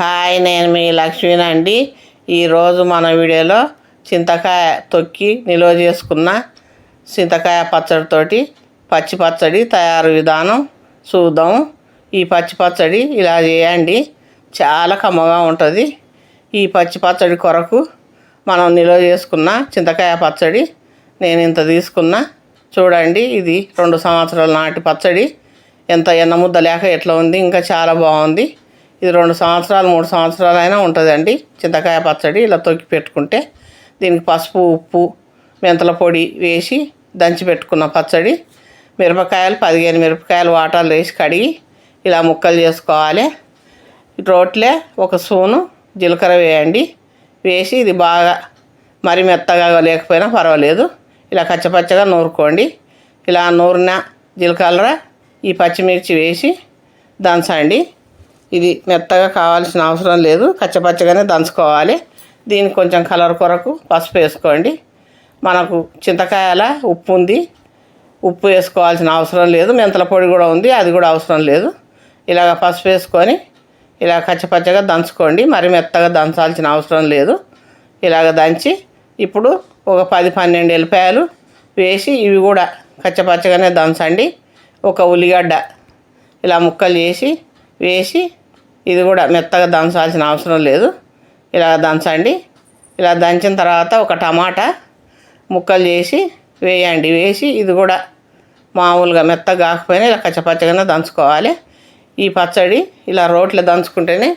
Hi నేను మీ లక్ష్మీని అండి. ఈరోజు మన వీడియోలో చింతకాయ తొక్కి నిల్వ చేసుకున్న చింతకాయ పచ్చడితోటి పచ్చి పచ్చడి తయారు విధానం చూద్దాం. ఈ పచ్చి పచ్చడి ఇలా చేయండి. చాలా కమ్మగా ఉంటుంది. ఈ పచ్చి పచ్చడి కొరకు మనం నిల్వ చేసుకున్న చింతకాయ పచ్చడి నేను ఇంత తీసుకున్నా. చూడండి ఇది రెండు సంవత్సరాల నాటి పచ్చడి. ఎంత ఎన్న ముద్ద లేక ఎట్లా ఉంది? ఇంకా చాలా బాగుంది. ఇది రెండు సంవత్సరాలు మూడు సంవత్సరాలు అయినా ఉంటుందండి. చింతకాయ పచ్చడి ఇలా తొక్కి పెట్టుకుంటే దీనికి పసుపు ఉప్పు మెంతల పొడి వేసి దంచి పెట్టుకున్న పచ్చడి. మిరపకాయలు పదిహేను మిరపకాయలు వాటర్లు వేసి కడిగి ఇలా ముక్కలు చేసుకోవాలి. రోట్లే ఒక స్పూను జీలకర్ర వేయండి. వేసి ఇది బాగా మరి మెత్తగా లేకపోయినా పర్వాలేదు. ఇలా కచ్చపచ్చగా నూరుకోండి. ఇలా నూరిన జీలకర్ర ఈ పచ్చిమిర్చి వేసి దంచండి. ఇది మెత్తగా కావాల్సిన అవసరం లేదు కచ్చపచ్చగానే దంచుకోవాలి. దీనికి కొంచెం కలర్ కొరకు పసుపు వేసుకోండి. మనకు చింతకాయల ఉప్పు ఉంది. ఉప్పు వేసుకోవాల్సిన అవసరం లేదు. మెంతల పొడి కూడా ఉంది అది కూడా అవసరం లేదు. ఇలాగ పసుపు వేసుకొని ఇలా కచ్చపచ్చగా దంచుకోండి. మరి మెత్తగా దంచాల్సిన అవసరం లేదు. ఇలాగ దంచి ఇప్పుడు ఒక పది పన్నెండు ఎల్లిపాయలు వేసి ఇవి కూడా కచ్చపచ్చగానే దంచండి. ఒక ఉల్లిగడ్డ ఇలా ముక్కలు చేసి వేసి ఇది కూడా మెత్తగా దంచాల్సిన అవసరం లేదు. ఇలా దంచండి. ఇలా దంచిన తర్వాత ఒక టమాటా ముక్కలు చేసి వేయండి. వేసి ఇది కూడా మామూలుగా మెత్తగా కాకపోయినా ఇలా కచ్చపచ్చగానే దంచుకోవాలి. ఈ పచ్చడి ఇలా రోట్లో దంచుకుంటేనే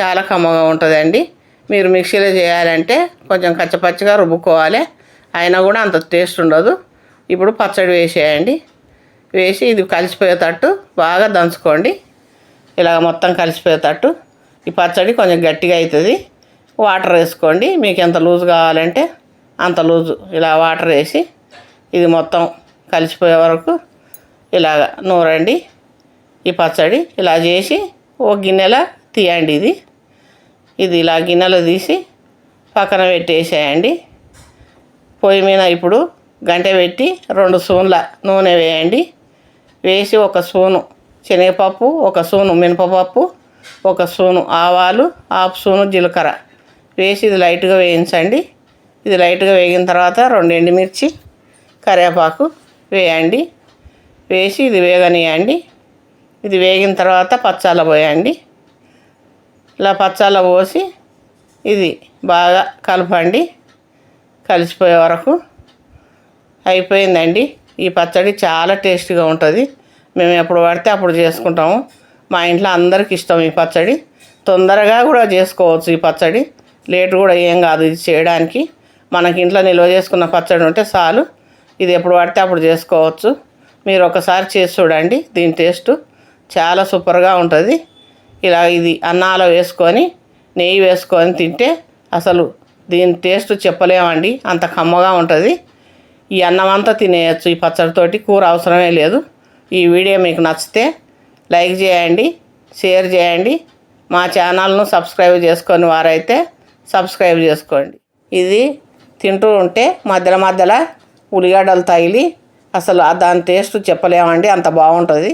చాలా కమ్మగా ఉంటుందండి. మీరు మిక్సీలో చేయాలంటే కొంచెం కచ్చపచ్చగా రుబ్బుకోవాలి. అయినా కూడా అంత టేస్ట్ ఉండదు. ఇప్పుడు పచ్చడి వేసేయండి. వేసి ఇది కలిసిపోయేటట్టు బాగా దంచుకోండి. ఇలా మొత్తం కలిసిపోయేటట్టు ఈ పచ్చడి కొంచెం గట్టిగా అవుతుంది. వాటర్ వేసుకోండి. మీకు ఎంత లూజ్ కావాలంటే అంత లూజు. ఇలా వాటర్ వేసి ఇది మొత్తం కలిసిపోయే వరకు ఇలాగ నూరండి. ఈ పచ్చడి ఇలా చేసి ఓ గిన్నెలో తీయండి ఇది. ఇది ఇలా గిన్నెలో తీసి పక్కన పెట్టేసేయండి. పొయ్యి మీద ఇప్పుడు గంట పెట్టి రెండు స్పూన్ల నూనె వేయండి. వేసి ఒక స్పూను శనగపప్పు ఒక సూను మినపపప్పు ఒక సూను ఆవాలు హాఫ్ సూను జీలకర్ర. వేసి ఇది లైట్గా వేయించండి. ఇది లైట్గా వేగిన తర్వాత రెండు ఎండుమిర్చి కరివేపాకు వేయండి. వేసి ఇది వేగనియండి. ఇది వేగిన తర్వాత పచ్చాల పోయండి. ఇలా పచ్చాల పోసి ఇది బాగా కలపండి. కలిసిపోయే వరకు అయిపోయిందండి. ఈ పచ్చడి చాలా టేస్టీగా ఉంటుంది. మేము ఎప్పుడు పడితే అప్పుడు చేసుకుంటాము. మా ఇంట్లో అందరికి ఇష్టం ఈ పచ్చడి. తొందరగా కూడా చేసుకోవచ్చు ఈ పచ్చడి. లేట్ కూడా ఏం కాదు ఇది చేయడానికి. మనకి ఇంట్లో నిల్వ చేసుకున్న పచ్చడి ఉంటే చాలు. ఇది ఎప్పుడు పడితే అప్పుడు చేసుకోవచ్చు. మీరు ఒకసారి చేసి చూడండి. దీని టేస్ట్ చాలా సూపర్గా ఉంటుంది. ఇలా ఇది అన్నాలో వేసుకొని నెయ్యి వేసుకొని తింటే అసలు దీని టేస్ట్ చెప్పలేమండి. అంత కమ్మగా ఉంటుంది. ఈ అన్నం అంతా తినేయచ్చు ఈ పచ్చడితోటి. కూర అవసరమే లేదు. ఈ వీడియో మీకు నచ్చితే లైక్ చేయండి షేర్ చేయండి. మా ఛానల్ను సబ్స్క్రైబ్ చేసుకొని వారైతే సబ్స్క్రైబ్ చేసుకోండి. ఇది తింటూ ఉంటే మధ్యలో మధ్యలో ఉల్లిగడ్డలు తగిలి అసలు దాని టేస్ట్ చెప్పలేమండి అంత బాగుంటుంది.